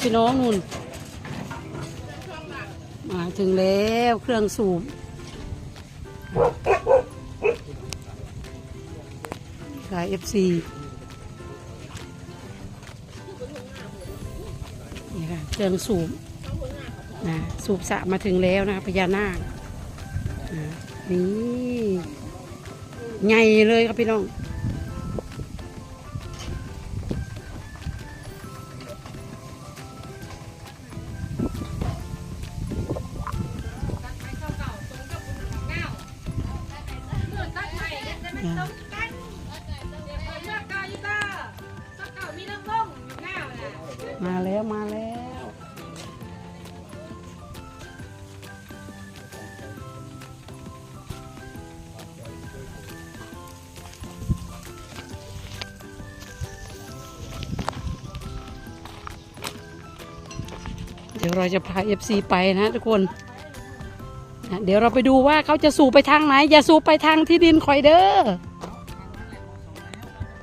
พี่น้องนุ่น มาถึงแล้วเครื่องสูบสายเอฟซีนี่ค่ะเครื่องสูบนะสูบสะมาถึงแล้วนะคะพญานาคนี่ใหญ่เลยครับพี่น้อง มาแล้วมาแล้ว เดี๋ยวเราจะพา FC ไปนะทุกคนนะเดี๋ยวเราไปดูว่าเขาจะสูบไปทางไหน อย่าสูบไปทางที่ดินคอยเด้อ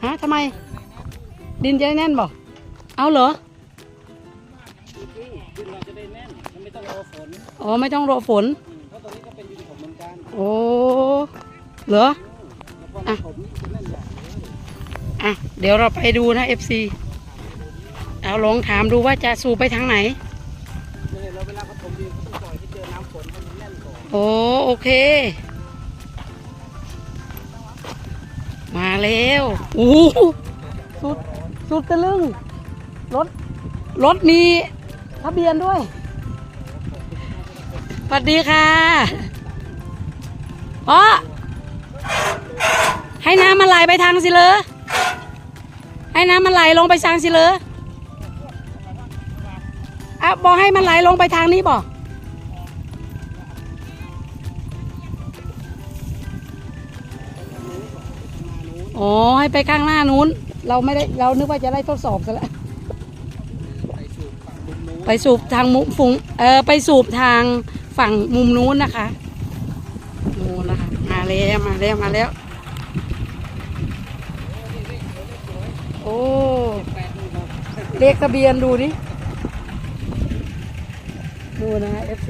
ฮะทำไม ดินจะแน่นบอกเอาเหรอ อ๋อไม่ต้องรอฝนเพราะตรงนี้ก็เป็นดินผมเหมือนกันโอ้เหรอ แล้วพอเราผมจะแน่นใหญ่อะเดี๋ยวเราไปดูนะ FC เอาลองถามดูว่าจะสูบไปทางไหนเนี่ยเราเวลาเขาถมดินเขาต้องปล่อยให้เจอน้ำฝนให้มันแน่นก่อนโอ้โอเค มาแล้วโอ้โหสุด สุดตะลึง รถ รถมีทะเบียนด้วย สวัสดีค่ะอ๋อให้น้ำมันไหลไปทางสิเลยให้น้ำมันไหลลงไปทางสิเลยอะบอกให้มันไหลลงไปทางนี้บอกอ๋อให้ไปข้างหน้านู้น เราไม่ได้เรานึกว่าจะได้ทดสอบซะแล้วไปสูบฝั่งมุมนู้นไปสูบทางมุมฟุงเออไปสูบทาง ฝั่งมุมนู้นนะคะนู้นนะคะมาแล้วมาแล้วมาแล้ว โอ้เลขทะเบียนดูดิดูนะ FC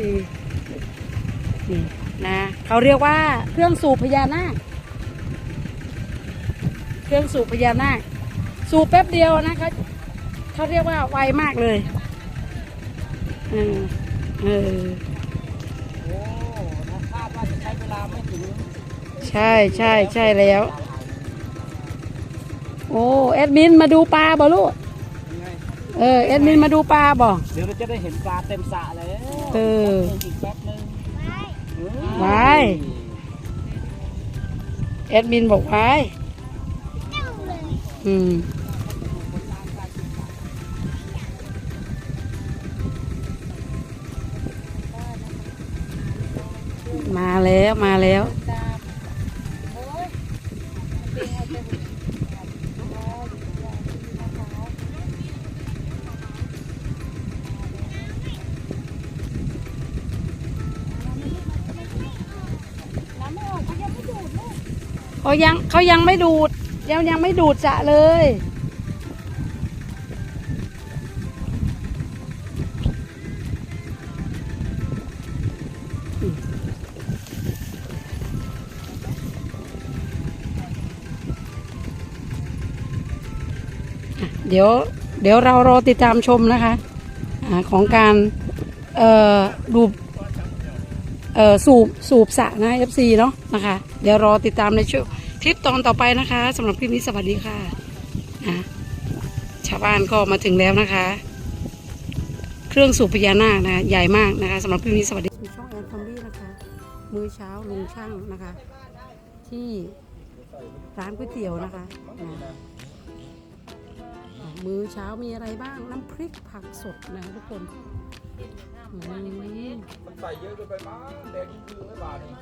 นี่นะเขาเรียกว่าเครื่องสูบพญานาคเครื่องสูบพญานาคสูบแป๊บเดียวนะเขาเขาเรียกว่าไวมากเลย เออเออ คาดว่าจะใช้เวลาไม่ถึงใช่ใช่ใช่แล้ว โอ้แอดมินมาดูปลาบ่ลูกยังไงเออแอดมินมาดูปลาบ่เดี๋ยวเราจะได้เห็นปลาเต็มสระแล้วเออ อีกแป๊บนึงไว้ แอดมินบอกไว้อืม แล้วมาแล้ว เขายังเขายังไม่ดูด ยังยังไม่ดูดสะเลย เดี๋ยวเดี๋ยวเรารอติดตามชมนะคะอของการดูสูบสูบสระนะ FC เนาะนะคะ เดี๋ยวรอติดตามในช่วงคลิปตอนต่อไปนะคะสำหรับคลิปนี้สวัสดีค่ะอะชาวบ้านก็มาถึงแล้วนะคะ เครื่องสูบพญานาคนะคะใหญ่มากนะคะสำหรับคลิปนี้สวัสดีช่องแอนฟอมลี่นะคะมื้อเช้าลุงช่างนะคะ ที่ร้านก๋วยเตี๋ยวนะคะนะ มื้อเช้ามีอะไรบ้าง น้ำพริกผักสดนะทุกคนอืมมันใส่เยอะเกินไปมั้งแดงคือไม่บาทนี่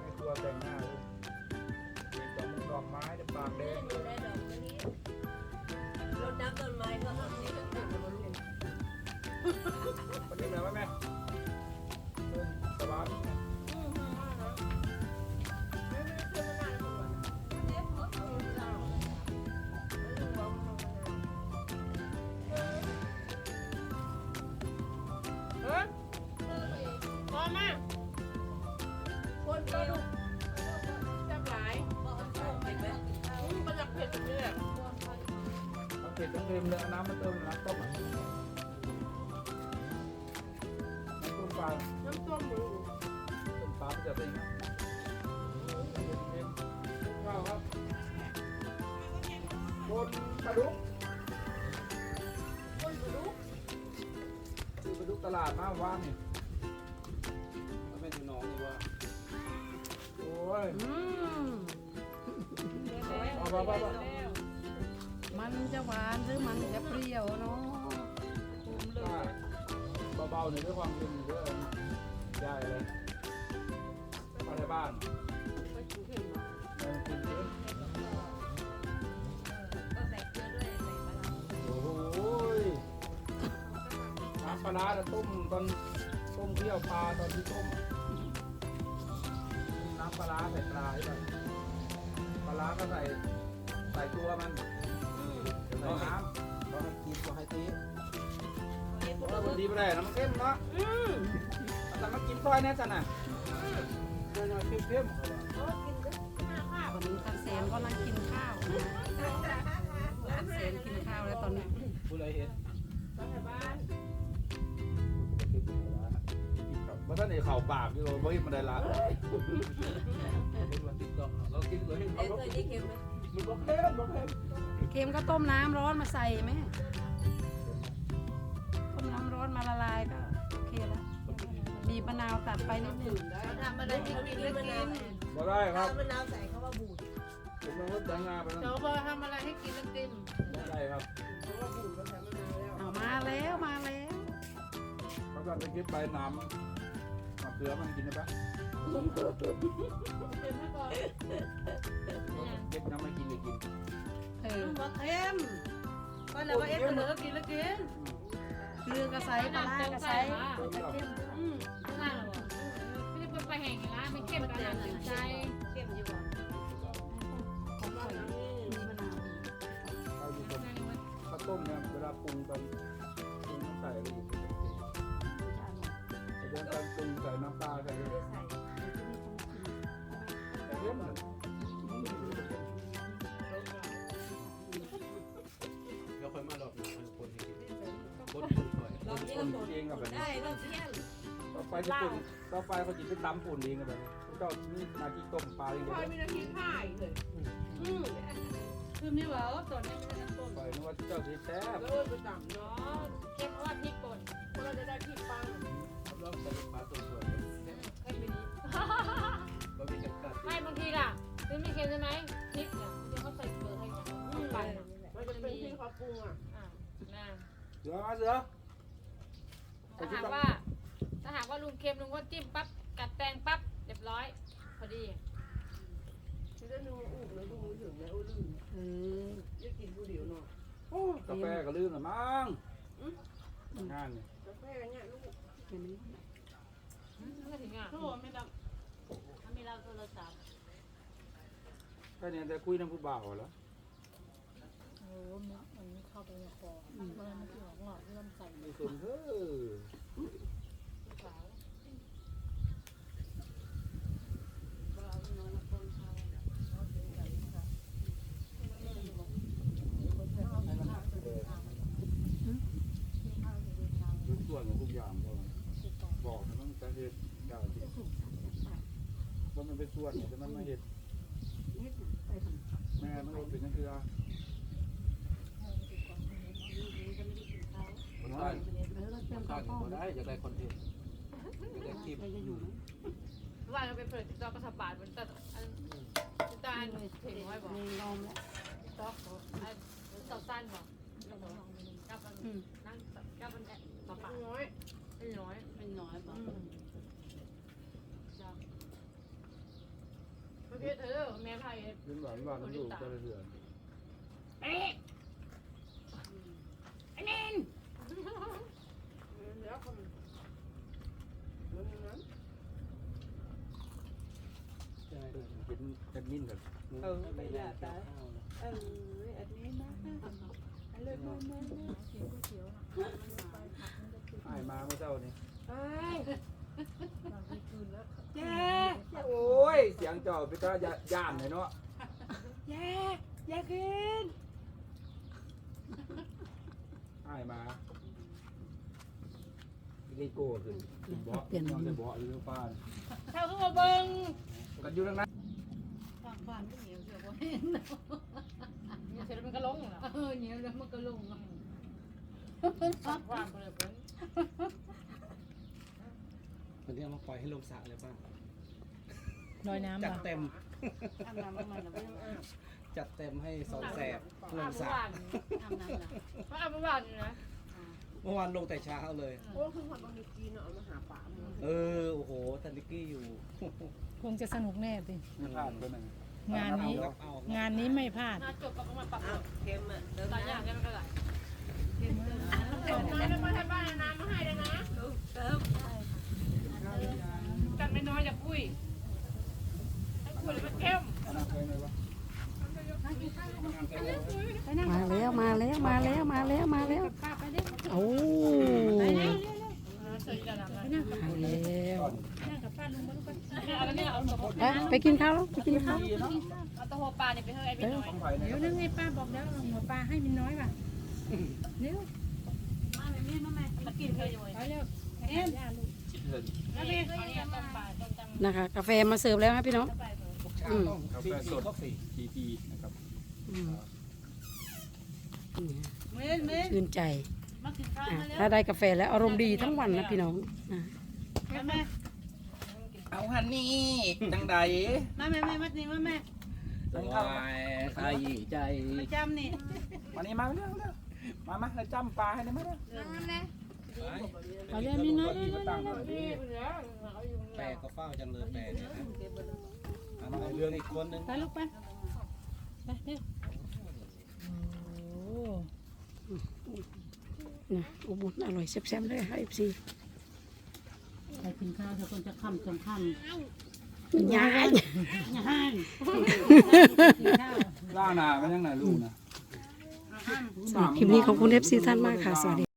ไม่กลัวแต่งหน้าเลยเด็กดอกดอกไม้เดี๋ยวปากแดงเลยวันนี้เหนื่อยไหมแม่ ค็มเลยเอาน้ำมาเติมน้ำต้มอะน้ำต้มปลาน้ำต้มหมูต้มปลามันจะเป็นยังไงเค็มๆข้าวครับบนปลาดุกคนรู้ซื้อปลาดุกตลาดมาว่างนี่มันเป็นน้องนี่ว่าโอ้ยอืมเอาไปไปไป มันจะหวานหรือมันจะเปรี้ยวเนาะเบาๆหน่อยด้วยความเค็มเยอะได้เลยมาในบ้านไปถูเข็มเออกินเยอะก็ใส่เกลือด้วยใส่ปลาโอ้โหน้ำปลาร้าน่ะต้มตอนต้มเคี่ยวปลาตอนที่ต้มน้ำปลาใส่ปลาใช่ไหมปลาร้าก็ใส่ใส่ตัวมัน น้ำเราให้กินก็ให้ตีดีไปเลยน้ำเค็มเนาะแต่มากินซอยแน่จันน่ะเดี๋ยวๆเค็มวันนี้ท่านเซนก็นั่งกินข้าวนะท่าเซนกินข้าวแล้วตอนนี้ผู้ใดเห็นบ้านว่าท่านเอกเข่าปากอยู่บ่เห็นมันได้ละเราติดต่อเรากินเลยเอ็มตัวนี้เค็มไหมมันบ่เค็มบ่เค็ม เค็มก็ต้มน้ำร้อนมาใส่ไหมต้มน้ำร้อนมาละลายก็โอเคแล้วบีบมะนาวตัดไปนิดหนึงเขาทำอะไรให้กินแล้วกินบ่ได้ครับถ้ามะนาวใส่เขาว่าบูดผมต้องรดจังงาไปนั่นเราบอกทำอะไรให้กินแล้วกินบ่ได้ครับเพราะว่าบุญก็ทำมานานแล้วเอามาแล้วมาแล้วเขาจะไปเก็บใบน้ำมะเขือมันกินได้ปะ เต็มให้ก่อนเก็บน้ำม่กินเลยกินเออบอกเค็มก็เลยว่าเอ็มเสนอกินแล้วกินเกลือกระใสปลาร้ากระใสต้มยำอืมข้างล่างเหรอไม่ได้เป็นไปแห่งร้านไม่เข้มกันติดใจเค็มอยู่บ่ของข่อยมีมะนาวข้าวต้มเนี่ยเวลาปรุงตอนปรุงต้องใส่อะไรอีกเรื่องการปรุงใส่น้ำปลาใส่ เรื่องมันเราค่อยมาหลอกนะคนที่กินคนถูกหน่อยลองคเที่ยนวเองกับแบบนี้ได้ลองเที่ยวต่อไปจะปุ่นต่อไปเขาจะไปตำปุ่นเองกับแบบนี้เจ้านี่นาทีต้มปลาเองพอมีนาทีข่ายเลยอืมคือไม่ว่าตัวนี้ไม่ได้ต้นปล่อยนึกว่าเจ้าสีแซ่บแล้วไปต่ำเนาะเข้มเพราะว่าพริกป่นเพราะเราจะได้ที่ปังเราใส่ปลาตัวสวยเข้มไปนี้างทีล่ะซื้อไม่เค็มใช่ไหมพริกเนี่ยเดี๋ยวเขาใส่เกลือให้กันปั่นอะมันจะเป็นที่เขาปรุงอะอ่านะเสือมาเสือถ้าหากว่า ถ้าหากว่าลุงเค็มลุงก็จิ้มปั๊บกัดแตงปั๊บเรียบร้อย พอดีที่ได้นูอุ้มแล้วดูมือถึงแล้วอุ้ลืมเออจะกินผู้เดียวเนาะโอ้กาแฟก็ลืมละมั้งงานเนี่ยกาแฟเนี่ยลูกเห็นไหมไม่ถึงอะโทษไม่ดังถ้ามีเราโทรศัพท์ แค่นี้แต่คุยน้ำผู้บ่าวแล้วโอ้มันไม่เข้าไปในคอมันไม่ถึงหลอกหลอกที่ลำไส้ไมีส่วนเฮ้อให้มันหักส่วนของทุกอย่างก็บอกมันต้องการเหตุกล่าวที่ว่ามันเป็นส่วนแต่มันไม่เหตุ เฮ็ดน่ะไปทำ แม่มันเป็นนั่นคือคนใต้เออเราเตรียมใต้ข้าวต้มก็ได้อยากได้คอนเทนต์อยากได้คลิปใครจะอยู่ไหมว่าเราไปเปิดติ๊กต็อกกระสบาดมันตัดอันตาอันถึงไว้บอกในลมแล้วต๊อกอันตัดสั้นบอกกับมันอืมนั่งกับมันปะปะน้อยเป็นน้อยเป็นน้อยบอก เมื่อกี้เธ อแม่ไทยเป็นหวานหวานน้ำลูกก็เลยเถื่อนเอ๊ะไอ้เนนแล้วคนมันนั้นกินแอดมินแบบเออไม่อยากตายเอออันนี้นะอันเลิศมากมากหายมาเมื่อเช้านี้ไอ้ แย่โอ้ย เสียงเจ้าไปตาย่านเลยเนาะแย่แย่กินอ้ายมาพี่โก้ขึ้นขึ้นเบาะนอนในเบาะหรือป้าเข้าขึ้นมาเบิ้งกันอยู่ตรงนั้นทางบ้านไม่เหนียวเสือบ่เห็นเนี่ยเสร็จมันก็ลงเหรอเออเหนียวแล้วมันก็ลงอะสักความไปเลยเพิ่น วันนี้เอามาปล่อยให้ลงสระเลยป้าลอยน้ำจัดป่ะเต็ม ทำน้ำมันนะไม่ต้องเออจัดเต็มให้สองแสบลอางบสระเมื่อวานทำน้ำนะเขาอาบเมื่อวานอยู่นะเมื่อวานลงแต่เช้าเลย โอ้คือคนบางทีเนาะเอามาหาป่ามือเออโอ้โหทันนิกกี้อยู่คงจะสนุกแน่สิไม่พลาดตัวหนึ่งงานนี้เอาเอางานนี้ไม่พลาด น่าจบก็มาปรับอ้าวเค็มอะเติมหลายอย่างน้ำกันก็ได้เค็มเติมน้ำเติมน้ำแล้วมาให้บ้านน้ำมาให้เลยนะเติม กันไม่น้อยจะปุ้ยให้ปุ้ยเลย มันเข้มอันนั้นเคยไหมวะมาแล้วมาแล้วมาแล้วมาแล้วมาแล้วโอ้เสร็จแล้วนะมาแล้วเอาแล้วเนี่ยเอาตัวไปไปกินข้าวแล้วไปกินข้าวเอาตัวหัวปลาเนี่ยไปเฮ้ยไอ้พี่น้อยต้องไปไหนเดี๋ยวนั่งไงป้าบอกแล้วหัวปลาให้มินน้อยป่ะเร็วมาแม่แม่มาแม่มากินเคยอยู่ไปเร็วแล้วพี่เขาเนี่ยต้มปลาต้มจังนะคะกาแฟมาเสิร์ฟแล้วครับพี่น้องทุกเช้าต้ องกาแฟสดทีทีนะครับ อืมเม้นเมนชื่นใจมากินข้าวอะมาแล้วถ้าได้กาแฟแล้วอารมณ์ดีทั้งวันนะพี่น้องอะแม่เอาฮันนี่จังใดมาแม่แม่มานี่มาแม่วายใครใจประจำนี่มานี่มาเร็วเร็วมามาเราจำปลาให้ได้ไหมเร็วไปเร็วมินน้อยที่มาตั้งเลยพี่เหลือเอาอยู่แปรก็เฝ้าจังเลยแปรเนี่ยนะ เอามาเรื่องอีกคนนึงไปลูกไปไปเร็วโอ้นะอุบุญอร่อยแซ่บๆเลยค่ะเอฟซีไปกินข้าวเธอคนจะค่ำจนค่ยายำย่างกินข้าวล่าหนาก็ยังไหนลูกนะสำหรับคลิปนี้ขอบคุณเอฟซีท่านมากค่ะ สวัสดี